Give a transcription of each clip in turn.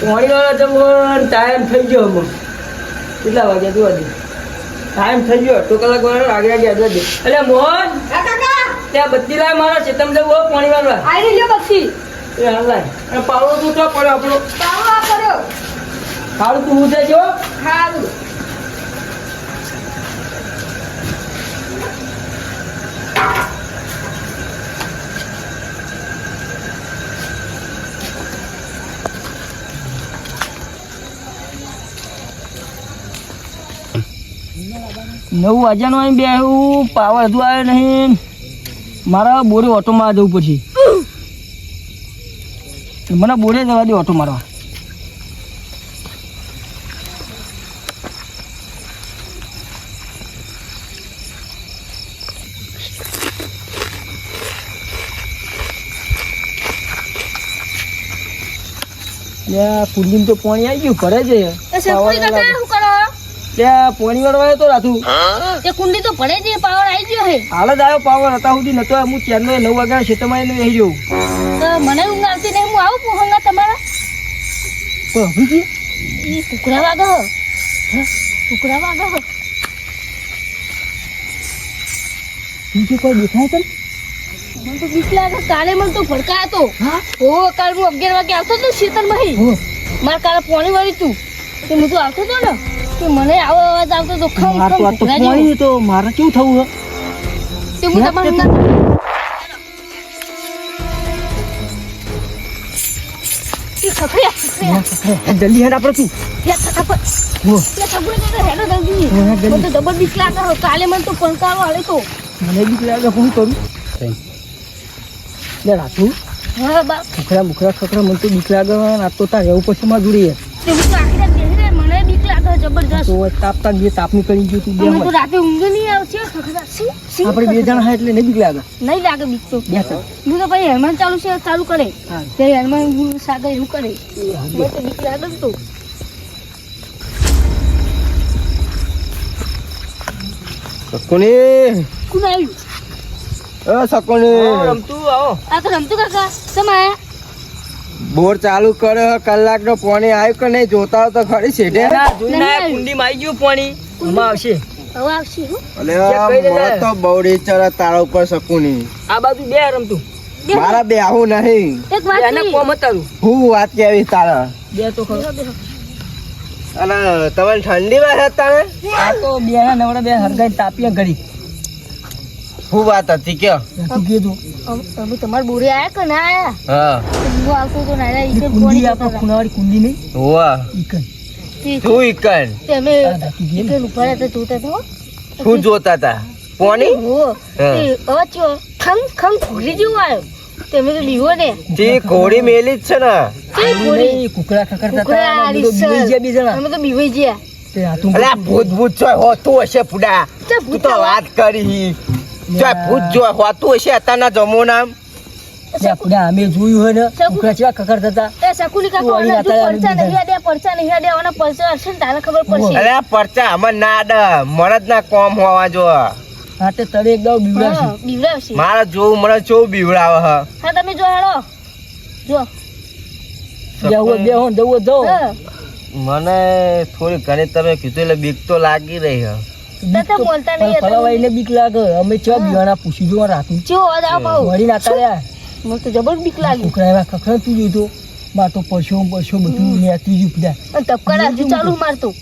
પાણી વાળા જમવાનો ટાઈમ થઈ ગયો હવે કેટલા વાગ્યા? જોવા દે ટાઈમ થઈ ગયો. અડધો કલાક વાળો આગળ આગળ આગળ દે એટલે મોહન ત્યાં બત્તી લાય મારા ચેતમ જવું હોય પાણી વાળવા આવી લ્યો બક્ષી એ હાલ લાય. અને પાવડો તું તો પડ્યો આપણો. પાવડો પડ્યો સારું તું હું. જો ખારું નવ વાગ્યાનો અહીં બે પાવર હજુ આવ્યો નહીં. મારા બોરે ઓટો મારવા જવું પડશે. મને બોરે જવા દે ઓટો મારવા. કુંડીમાં તો પાણી આવી ગયું ભરે છે એ શેપુડી કાકા શું કરો ત્યાં પાણી તો રાતું એ કુંડી તો પડે છે પાવર આવી ગયો હે. હાલ જ આવ્યો પાવર હતા સુધી નતો. હું ચારનો નવ વાગ્યા ખેતરમાં આવીને રહી જવું તો મને ઊંઘ આવતી નહીં હું આવું પોહંગા તમારા? તો હજી ઈ કુકડા વાગો કુકરા વાગો બીજું કોઈ દેખાય છે મને તો બીક લાગે. કાલે મને તો ભડકા હતો. ઓ કાલ હું અગિયાર વાગે આવતો હતો શીતલ હી મારે કાલે પોણી વાળી તું. તે હું તો આવતો હતો ને. મને આવો અવાજ આવતો તો ખમ ખમ તો કોઈ. તો મારે કેવું થવું હે? તે હું હે? ના- ઈ ખખડ્યા, ખખડ્યા. જલ્દી હેડ આપણે તું બીક લાગે. કાલે મને તો પંકારો હાલે તો મને બીક લાગે હું કરું લે રાતું હા બા ખખરા બુખરા ખખરા મને તો બીક લાગે. આ તો તાર રહેવું પછી માં જોડી લાગે છે જબરજસ્ત તાપ તાપ જે તાપની કરી ગયું તું બે તો રાતે ઊંઘ નહીં આવશે ખખડા. શી? શી આપણે બે જણા હા એટલે નહીં બીક લાગે નહીં લાગે બીક તો. બે હું તો પછી હેરમાન ચાલુ છે ચાલુ કરે. તે હેરમાન સાગર એવું કરે. એ હા, બે. મને તો બીક લાગે તો. સકુની કોણ આવ્યું? અ રમતું આવો. આ તો રમતું કાકા. બોર ચાલુ કર્યો કલાક નો પાણી આવ્યું કે નહીં જોતા તો ખરી છે કુંડી માં નહીં આવી ગયું પાણી. આવશે. અલે તો બવડી તારા ઉપર સકુની આ બાજુ બે રમતું. મારા બે આવું નહીં. એક વાત એને કોમ હતારું હું વાત કેવી તારા? બે તો ખરું. બેહો, બેહો. અને તમને ઠંડી માં હતા ને આ તો બે નવડા બે હરગાઈ તાપ્યા ઘડી. શું વાત હતી કે? કીધું અમે તમાર બોરે આયા કે ના આયા? હા. હું આવતો તો ના એ ઈકન કુંડી આપો આપણે કુંડી નહીં? હોવા ઈકન. તું ઈકન? તે અમે આ ધાકી ગઈ ને. ઈકન ઉપર હતા, જોતા તો શું જોતા હતા? પાણી? હો. થયો. ખંગ ખંગ ઘોડી જેવું આવ્યો. તમે તો લીવો ને. તે ઘોડી મેલી જ છે ને. તે ઘોડી. કુકડા ખકડતા હતા અમે તો રીસર. બીવી ગયા બીજા અમે તો બીવાઈ ગયા. તે હાથું ભૂત ભૂત છો હોતું હશે ફુડા. ચા તું તો વાત કરી. જો ભૂત જો હોતું હશે અત્યારના જમોના લે, આપડે અમે જોયું હોય ને સગું. કુકડા કેવા ખકડતા એ સકુલી કાકા તું વાળી ઓલા જો નાતા પરચા નહીં આડ્યા, પરચા નહીં આડ્યા, ઓના પરચા હશે ને તારે ખબર પડશે. અરે પરચા અમર ના અડ મરદ ના કોમ હોવા જો. હા તે તળે એક દાવ બીવડાવશે. બીવડાવશે. મારે જોવું મને ચો બીવડાવે હ. હા તમે જો હેડો જો. જવું. મને થોડી ઘણી તમે કીધું એટલે બીક તો લાગી રહી હ. તો તો બોલતા નહીં ફળવાઈને બીક લાગે. અમે બીવાના પૂછી જો રાતું જો અવાજ આવો. વળી નાતા રહ્યા મને તો જબર બીક લાગી. કુકડા એવા ખખડતું જોયું તો માર તો પશુ પશુ બધું નેતી ગયું પીડા હજુ ચાલુ મારતો.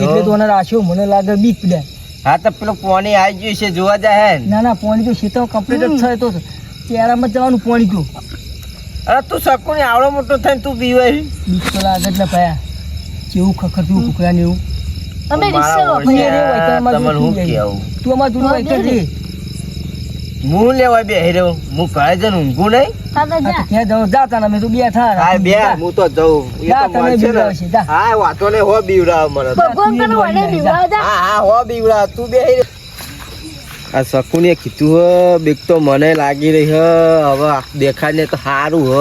એટલે તો એને રાખ્યો મને લાગે બીક પીડા હા તો પેલો પોણી આવી ગયું છે જોવા જાય હે. ના ના પોણી તો સીતો કમ્પ્લીટ જ થાય તો ચહેરામાં જવાનું પોણી તો અરે તું શકું ને આવડો મોટો થઈને તું પીવાય બીક તો લાગે જ ને જેવું ખખર ખખડતું કુકરા ને એવું. મારા રિક્ષા વાઈકરમાં તમને હું કેવું તું અમાર જોડે હા, વાઈકર બે હું લેવા બે હેરો હું ઘરે જન ઊંઘું નહીં. ખાતા જાઉં. જા તને અમે તો બેઠા હા બે હું તો જાઉં. એ જા, તો તમે બીવડાવશે, ને. જા. હા વાતો ને હો બીવડાવ મને. ભગવાન તને વડે બીવડાવ જા. હા હા હો બીવડાવ. તું બે હેરો. આ શકુને કીધું હ બીક તો મને લાગી રહી હ. હવે દેખાય ને તો સારું હ.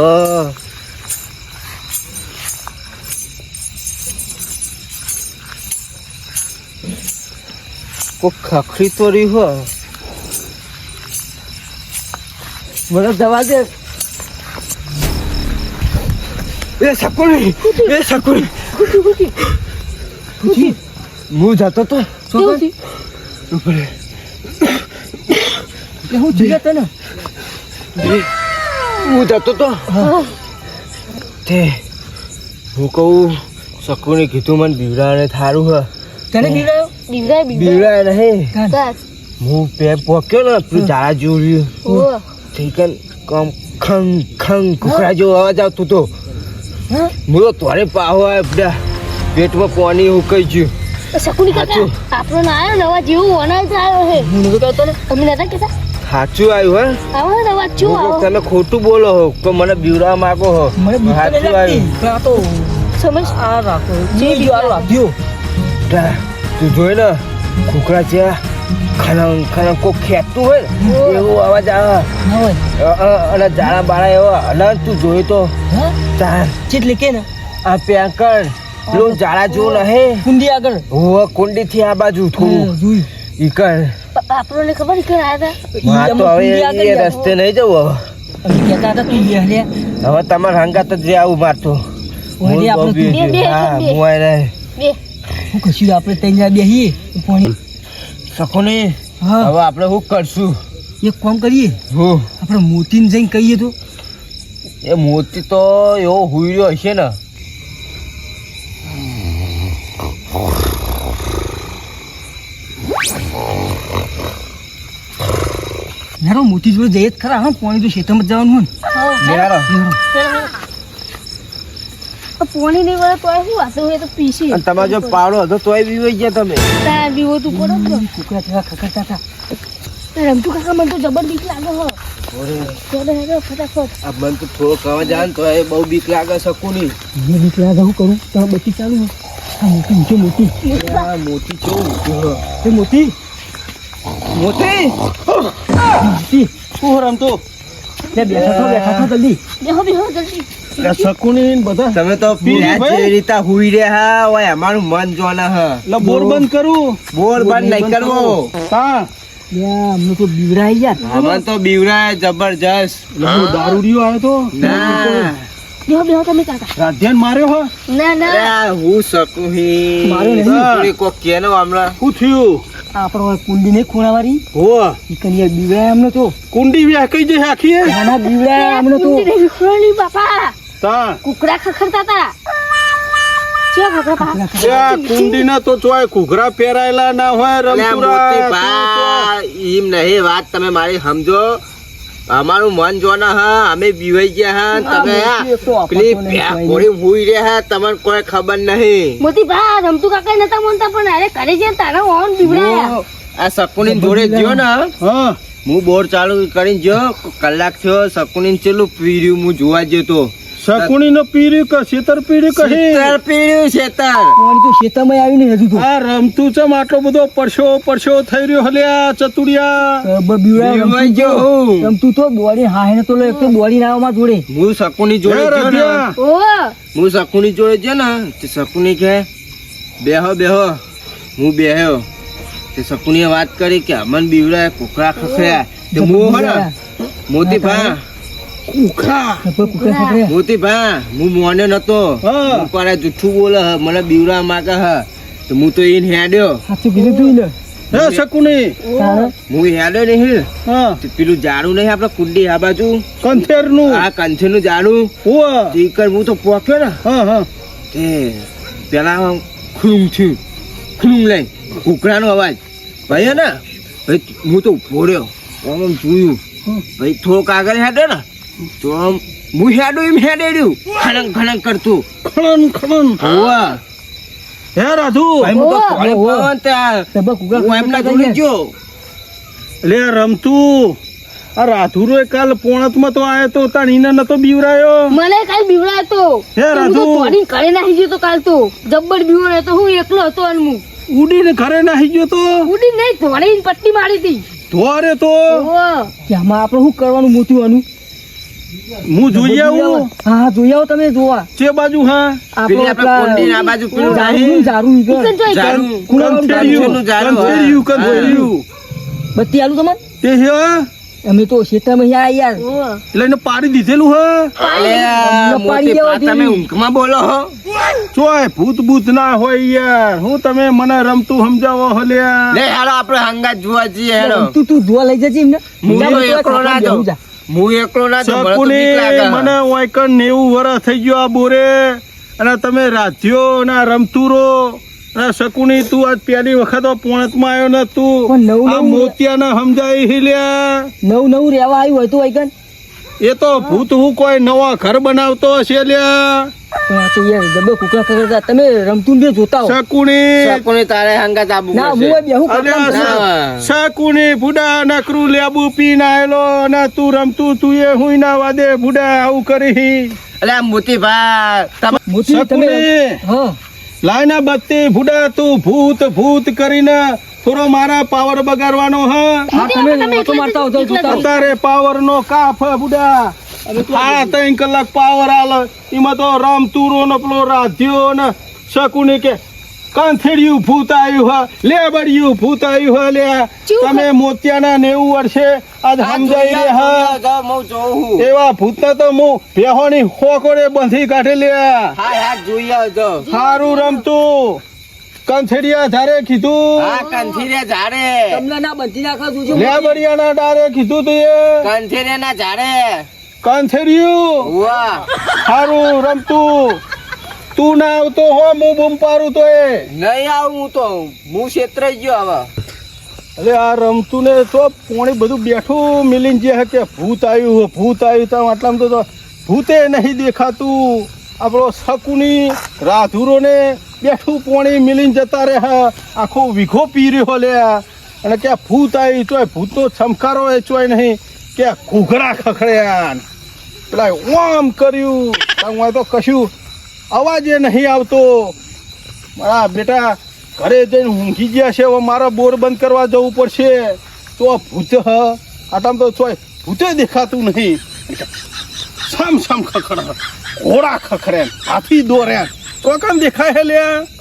કોઈ ખખડી તો હ. મને જવા દે. એ સકુની એ ખુશી હું જતો તો? હું થયું? જતો ને હું જતો તો? તે. હું કહું સકુને કીધું મને બીવડાને થારું હ. તને બીવડાયો બીવડાય નહીં હું. પે પોક્યો ને પેલું ઝાડા જેવું રહ્યું ઓહો. થઈ કન કમ ખંગ ખંગ. કુકડા જેવો અવાજ આવતો તો. હા. હું તોરે પાહો આવ્યો બધા પેટમાં પાણી ઉકાઈ ગયું શકુની કાકા. આપણો ના આવ્યો નવા જેવું વનાય આવ્યો હે. હું કહેતો ને. તમે નતા કેતા સાચું આવ્યું હે? આવો તમે ખોટું બોલો હો તો મને બીવડાવા માંગો હો. મને તો સાચું આવ્યું. તો સમજ? આ રાખો. જે આ લાગ્યો તા, જોઈ ને કુકડા છે ખનંગ ખનંગ કોક ખેંચતું હોય ને એવો અવાજ આવે. ના અને જાડા બાળા એવા. અને તું જોઈ તો તાર ચેટલી કે ને? આ પેકર પેલું જાડા જેવું નહીં. કુંડી આગળ. હો કુંડી થી આ બાજુ થોડું જોયું. ઈકર આપણને ખબર કે આવ્યા તો હવે એ રસ્તે નહીં જવું લે હવે. તમારા હંગાત જ આવું મારતો હું બે. હું કરશું આપણે ત્રણ જણા બેસીએ પાણી સકોને હા. હવે આપણે શું કરશું? એક કામ કરીએ. હો? આપણે મોતીને જઈને કહીએ તો. એ મોતી તો એવો હુઈ રહ્યો હશે ને. નેરો મોતી જોડે જઈએ જ ખરા હા? પાણી તો ખેતરમાં જ જવાનું હોય ને. પોણી નહીં વળે તો શું વાતો હોય તો પીસી અને તમારો જો પાવડો હતો તોય બીવાઈ ગયા તમે. તા બીવો તું પડો તો. કુકડા જેવા ખખડતા હતા રમતુ કાકા મને તો જબર બીક લાગે હો. ચાલો ફટાફટ. આ મને તો થોડો કવા જાય ને તો એ બહુ બીક લાગે શકુની મને બીક લાગે હું કરું? તમે બત્તી ચાલુ મોતી આ મોતી કેવું એ મોતી મોતી મોતી શું રમતો. બેઠા થો બેઠા થો જલ્દી. બેહો બેહો જલ્દી. શકુની બધા? તમે તો બીજું પેલા ભાઈ? જે રીતે હુઈ રહ્યા હા અમારું મન જોના હા. એટલે બોર બંધ કરું. બોર બંધ નહીં કરવો. હા. અમને તો બીવરાઈ ગયા અમન તો બીવરાય જબરજસ્ત. દારૂડિયો આવ્યો તો. ના. બેહો બેહો તમે કાકા. રાધ્યાન માર્યો હો? ના ના. હું શકું હી? મારું નહીં. કોક કેનો હમણાં. શું થયું? આપણો કુંડી નહીં ખૂણાવાળી હો ઈ કનિયા બીવરાય આમનો તો. કુંડી વ્યા કઈ જઈ આખી હે. નાના બીવરાય આમનો તો. ખૂણી બાપા. તા કુકરા ખખડતા ત્યાં કુંડી ના તો ચોય ઘૂઘરા પહેરાયેલા ના હોય ઈમ નહીં વાત તમે મારી સમજો. અમારું મન જોના હા અમે બીવાઈ ગયા હા તમે પેલી કોરી હુઈ રહ્યા હા, તમને કોઈ ખબર નહીં. મોતી ભા રમતું કાકા નતા મનતા પણ અરે કરે છે તારા ઓન બીવડાયા. આ શકુની જોડે ગયો ને હા. હું. બોર ચાલુ કરીને જો કલાક થયો શકુની ચેલું પીર્યું હું જોવા ગયો તો શકુની નો પીર્યું કે શેતર પીર્યું કહી શેતર પીર્યું શેતર. તો આવી ને હજુ તો? આ રમતું ચમ આટલો બધો પરસો પરસો થઈ રહ્યો હલ્યા ચતુડિયા. બીવડા હું. રમતું તો? દોડી હાહીને તો લે એક તો દોડી નાવમાં જોડે. હું શકુની જોડે હે ગયો ને. ઓ. હું શકુની જોડે ગયો ને તે શકુની કે બેહો બેહો. હું બેહ્યો. તે શકુનીએ વાત કરી કે અમન બીવડા કુકડા ખખડ્યા. તે હું હે ને કુખા હું મોને નતો. હા. હું જુઠ્ઠું બોલે હ, મને બીવડા માગે હ. તો હું તો એને હેડ્યો. સાચું કીધું તું ને હે શકુની? હું હેડ્યો નહીં. હા. પેલું ઝાડું નહીં આપડે કુંડી આ બાજુ? કંથેરનું આ કંથેર ઝાડું. જાડું તે કર હું તો પોક્યો ને. હા હા. તે પેલા ખુલુમ થયું. ખુલુમ લઈ કુકડાનો અવાજ. ભાઈ હે ને ભાઈ હું તો ઊભો રહ્યો. આમ જોયું. ભાઈ થોડોક આગળ હેડે ને. તો આમ હું હેડું એમ હેડે ખણંગ ખણંગ કરતું. ખણન ખણન હોવા. હે રાધુ ભાઈ હું તો ઓહ. કોણે તે આ હું એમના ખખડતા ગયો. લે રમતું. આ રાધુરો કાલ પોણતમાં તો આયો તો તાણ ઈને નતો બીવરાયો? મને કાલ બીવડાયો તો. હે રાધુ. તોડી ઘરે નાખી ગયો તો કાલ તો. જબ્બર બીવો તો હું એકલો હતો અને હું. ઉડીને ઘરે નાહી ગયો તો? ઉડી નહીં તોડીને પટ્ટી મારી હતી. ધોરે તો? ઓ કે આમાં આપણે શું કરવાનું મોતીવાનું હું જોઈ આવું. હા હા જોઈ આવો તમે જોવા. જે બાજુ હા. આપણે કુંડીની આ બાજુ પેલું જારું જારું જારું હા. કંથેરિયું કંથેરિયું બત્તી આલું તમને તે હે અમે તો અહીંયા યાર. એટલે એને પાડી દીધેલું હે. તમે ઊંઘમાં બોલો હો. ચોય ભૂત ભૂત ના હોય યાર. હું તમે મને રમતું સમજાવો હલ્યા લે હાલો આપણે હંગાત જોવા જઈએ હેલો. તું તું જોવા લઈ જજે એમને. હું તો એકલો ના જાઉં. હું એકલો ના મને શકુની મને વાયકણ નેવું વર્ષ થઈ ગયો આ બોરે. અને તમે રાધ્યો ના રમતુરો. અને શકુની તું આજ પહેલી વખત પોણતમાં આવ્યો ને તું. નવ મોતિયા ના સમજાય હિલ્યા નવું નવું રહેવા આવ્યું હોય તો વૈકન એ તો ભૂત હું કોઈ નવા ઘર બનાવતો હશે લ્યા. પણ આ તો યાર? જબર કુકડા કરતા તમે રમતું બે જોતા હો. શકુની. શકુની તારે હંગાત આવવું ના હું બેહું અલ્યા, ખાટલામાં. શકુની બુડા નકરું લેબુ પીને આયેલો અને તું રમતું તું એ હુંય ના વાદે બુડા આવું કરી. અલે આ મોતી તમે મોતી તમે શકુની. હા. લાઈના બત્તી ભુડા તું ભૂત ભૂત કરીને થોડો મારા પાવર બગાડવાનો હ. અત્યારે પાવર નો કાફ બુડા સાડા ત્રણ કલાક પાવર આલે. એમાં તો રામ તુરો ને પેલો રાધ્યો ને શકુને કે કાંથેડિયું ભૂત આવ્યું હ? લેબડિયું ભૂત આવ્યું હ? લે તમે મોતિયાના નેવું વર્ષે આજ સમજાઈ રે હા? એવા ભૂતને તો હું બેહોની હોકોડે બંધી કાઢે લે સારું રમતું કંથેડિયા ધારે કીધું. હા કંથીરે ધારે. તમને ના બંધી નાખા જોજો લેબડિયાના ડારે કીધું તું એ. કંથીરે ના ઝાડે કંથેડિયું વાહ. સારું રમતું. તું ના આવતો હો હું બૂમ પારું તો એ. નહીં આવું હું તો. હું છેતરાઈ ગયો આવા. અરે આ રમતું ને તો પોણી બધું બેઠું મિલીન જે કે ભૂત આવ્યું હે, ભૂત આવ્યું તો આટલામાં તો ભૂતે નહીં દેખાતું. આપણો શકુની રાધુરો ને બેઠું પોણી મિલીન જતા રહે આખો વિઘો પી રહ્યો લે. અને ક્યાં ભૂત આવી ચોય ભૂતનો છમકારો એ ચોય નહીં. કે ઘૂઘરા ખખડ્યા. પેલા ઓમ કર્યું. હું તો કશું અવાજે નહીં આવતો. મારા બેટા ઘરે જઈને ઊંઘી ગયા છે, હવે મારા બોર બંધ કરવા જવું પડશે. તો ભૂત હ. આટામ તો ચોય ભૂતે દેખાતું નહીં. સામ સામ ખખડ. ઘોડા ખખડે. હાથી દોરે. તો કેમ દેખાય હે લ્યા?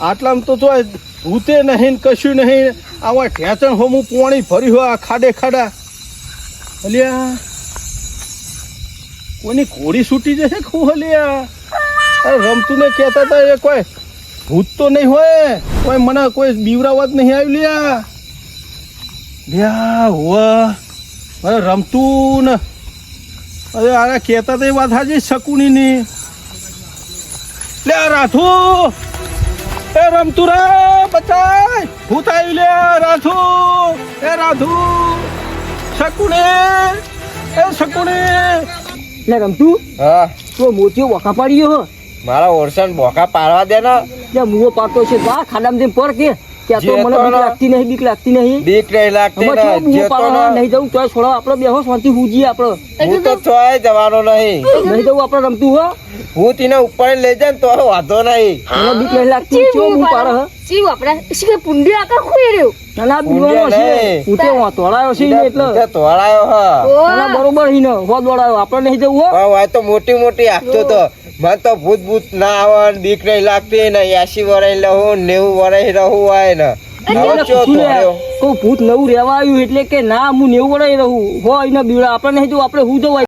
આટલામાં તો ભૂતે નહીં કશું નહીં. આવા ઠેચણ હોમું પોણી ફર્યું હોય, આ ખાડે ખાડા. અલ્યા કોની ઘોડી છૂટી જશે ખું અલ્યા? રમતું ને કહેતા હતા એ કોઈ. ભૂત તો નહીં હોય. કોઈ મને કોઈ બીવરાવાત નહીં આવ્યું લ્યા. લ્યા, હોવા. અરે રમતું ને. અરે આને કહેતા તો એ વાત હાજી શકુની ની લે આ રાથુ એ રમતું રે બચાય. ભૂત આવ્યું લે રાધુ. એ રાધુ. શકુને. એ શકુને. લે રમતું? હા. તો મોતીઓ વખા પાડ્યો હો. મારા ઓરસન બોકા પાડવા દે ને. મુઓ પાડતો છે બા ખાડામાં જઈને પર કે. ત્યાં તો મને બીક લાગતી નહીં બીક લાગતી બીક લાગતી જવું તોય છોડો આપણે બેહો શાંતિ હુજી આપણે. હું તો ચોય જવાનો નહીં. નહીં જવું આપણે રમતું હો. હું તેને ઉપર લઈ જાય તો વાંધો નહીં. મને બીક નહીં લાગતી હે ચી શી પુંડી ખોઈ રહ્યો? ના ના બીવાનો છે. નહીં. ઉતે છે એટલે. તોડાયો હ. ના, બરોબર હીને આપણે નહીં જવું હો. આ તો મોટી મોટી આખતો તો. મને તો ભૂત ભૂત ના આવે બીક નહીં લાગતી ને એસી વરાઈ રહું નેવું વરાઈ રહું હોય ને. ભૂત નવું રહેવા આવ્યું એટલે કે ના હું નેવું વળાઈ રહું. હોય ને બીડા. આપણને જવું આપણે હું જવાય?